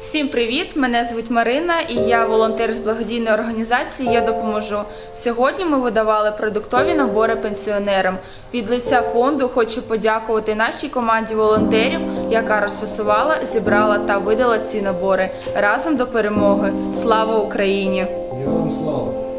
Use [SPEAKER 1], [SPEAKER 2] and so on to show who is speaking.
[SPEAKER 1] Всім привіт! Мене звуть Марина і я волонтер з благодійної організації Я допоможу. Сьогодні ми видавали продуктові набори пенсіонерам. Від лиця фонду хочу подякувати нашій команді волонтерів, яка розфасувала, зібрала та видала ці набори разом до перемоги. Слава Україні!
[SPEAKER 2] Героям слава!